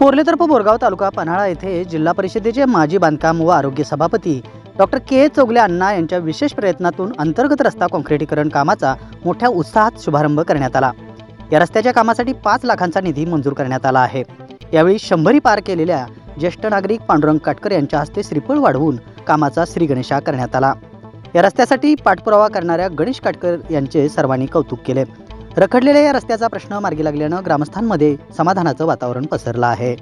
पोर्लेतर्फ बोरगाव तालुका पन्हाळा येथे जिल्हा परिषदेचे माजी बांधकाम व आरोग्य सभापती डॉक्टर के चौगले अण्णा यांच्या विशेष प्रयत्नातून अंतर्गत रस्ता काँक्रिटीकरण कामाचा मोठ्या उत्साहात शुभारंभ करण्यात आला. या रस्त्याच्या कामासाठी पाच लाखांचा निधी मंजूर करण्यात आला आहे. यावेळी शंभरी पार केलेल्या ज्येष्ठ नागरिक पांडुरंग काटकर यांच्या हस्ते श्रीफळ वाढवून कामाचा श्रीगणेशा करण्यात आला. या रस्त्यासाठी पाठपुरावा करणाऱ्या गणेश काटकर यांचे सर्वांनी कौतुक केले. रखडलेल्या या रस्त्याचा प्रश्न मार्गी लागल्यानं ग्रामस्थांमध्ये समाधानाचं वातावरण पसरलं आहे.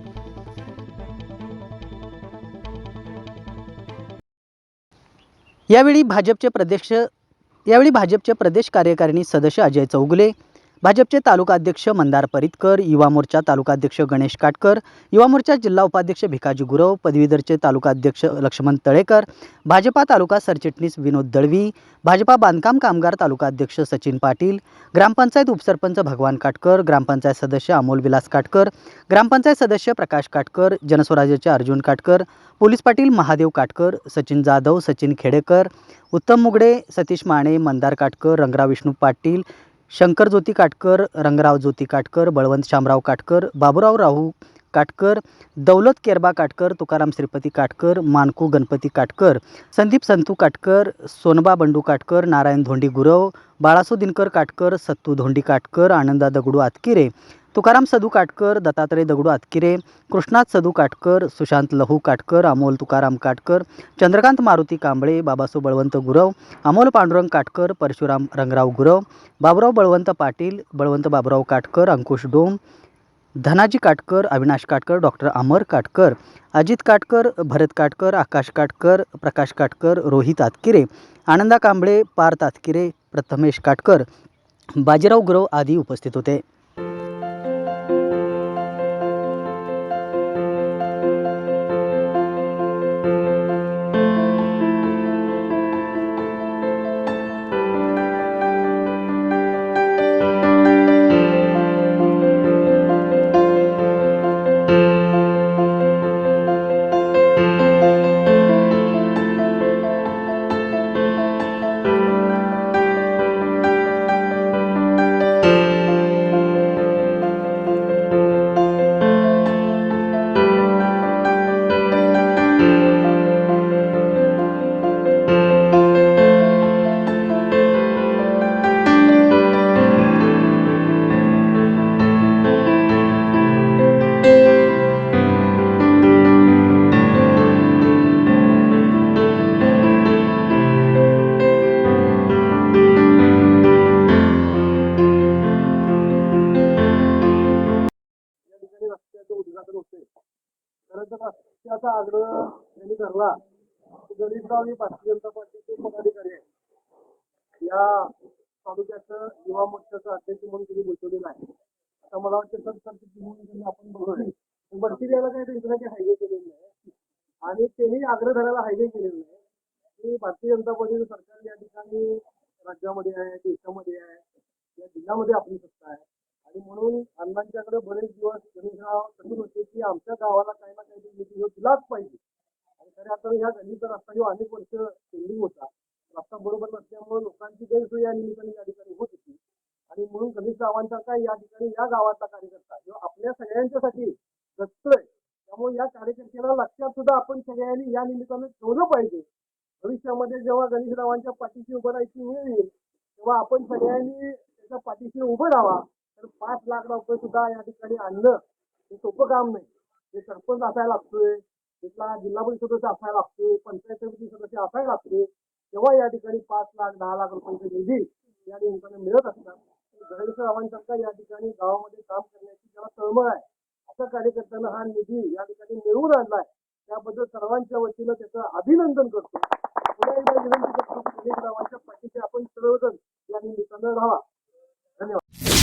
यावेळी भाजपचे प्रदेश यावेळी भाजपचे प्रदेश कार्यकारिणी सदस्य अजय चौगुले भाजपचे तालुका अध्यक्ष मंदार परितकर युवा मोर्चा तालुका अध्यक्ष गणेश काटकर युवा मोर्चा जिल्हा उपाध्यक्ष भिकाजी गुरव पदवीधरचे तालुका अध्यक्ष लक्ष्मण तळेकर भाजपा तालुका सरचिटणीस विनोद दळवी भाजपा बांधकाम कामगार तालुका अध्यक्ष सचिन पाटील ग्रामपंचायत उपसरपंच भगवान काटकर ग्रामपंचायत सदस्य अमोल विलास काटकर ग्रामपंचायत सदस्य प्रकाश काटकर जनस्वराज्याचे अर्जुन काटकर पोलीस पाटील महादेव काटकर सचिन जाधव सचिन खेडेकर उत्तम मुगडे सतीश माने मंदार काटकर रंगराव विष्णू पाटील शंकर ज्योती काटकर रंगराव ज्योती काटकर बळवंत शामराव काटकर बाबूराव राहू काटकर दौलत केरबा काटकर तुकाराम श्रीपती काटकर मानकू गणपती काटकर संदीप संतू काटकर सोनबा बंडू काटकर नारायण धोंडी गुरव बाळासू दिनकर काटकर सत्तू धोंडी काटकर आनंदा दगडू आतकिरे तुकाराम सदू काटकर दत्तात्रय दगडू आतकिरे कृष्णात सदू काटकर सुशांत लहू काटकर अमोल तुकाराम काटकर चंद्रकांत मारुती कांबळे बाबासू बळवंत गुरव अमोल पांडुरंग काटकर परशुराम रंगराव गुरव बाबुराव बळवंत पाटील बळवंत बाबुराव काटकर अंकुश डोम धनाजी काटकर अविनाश काटकर डॉक्टर अमर काटकर अजित काटकर भरत काटकर आकाश काटकर प्रकाश काटकर रोहित आतकिरे आनंदा कांबळे पार्थ आतकिरे प्रथमेश काटकर बाजीराव गुरव आदी उपस्थित होते. असते होते खरं तर आग्रह त्यांनी धरला. की गणेशराव हे भारतीय जनता पार्टीचे पदाधिकारी आहेत. या तालुक्याचं युवा मोर्चाचं अध्यक्ष म्हणून त्यांनी बोलवलेलं आहे. आता मला वाटतं सर म्हणून त्यांनी आपण बघू बडकी द्यायला काही त्यांचं काही हायवे केलेलं नाही. आणि त्यांनी आग्रह धरायला हायवे केलेलं नाही. की भारतीय जनता पार्टीचं सरकार या ठिकाणी राज्यामध्ये आहे देशामध्ये आहे या जिल्ह्यामध्ये आपली सत्ता आहे. आणि म्हणून अण्णांच्याकडे बरेच दिवस गणेशराव कठीण होते की आमच्या गावाला काही ना काहीतरी निधी हो दिलाच पाहिजे. आणि खऱ्या अर्थानं ह्या गल्लीचा रस्ता जो अनेक वर्ष पेंडिंग होता. रस्ता बरोबर नसल्यामुळे लोकांची गैरसोय या निमित्ताने या ठिकाणी होत होती. आणि म्हणून गणेश काय या ठिकाणी या गावाचा कार्यकर्ता जो आपल्या सगळ्यांच्यासाठी जगतोय त्यामुळे या कार्यकर्त्याला लक्षात सुद्धा आपण सगळ्यांनी या निमित्ताने ठेवलं पाहिजे. भविष्यामध्ये जेव्हा गणेशरावांच्या पाठीशी उभं राहायची वेळ येईल तेव्हा आपण सगळ्यांनी त्याच्या पाठीशी उभं राहावा. तर पाच लाख रुपये सुद्धा या ठिकाणी आणणं हे सोपं काम नाही. हे सरपंच असायला लागतोय तिथला जिल्हा परिषद सदस्य असायला लागतोय पंचायत समिती सदस्य असायला लागतोय तेव्हा या ठिकाणी पाच लाख दहा लाख रुपयांचे निधी या निमित्ताने मिळत असतात. गणेश रावांसारखा या ठिकाणी गावामध्ये काम करण्याची ज्याला तळमळ आहे. अशा कार्यकर्त्यांना हा निधी या ठिकाणी मिळवून आणलाय त्याबद्दल सर्वांच्या वतीनं त्याचं अभिनंदन करतो. पुन्हा एकदा विनंती करतो गणेश रावांच्या पाठीशी आपण सर्वजण या निमित्तानं राहा धन्यवाद.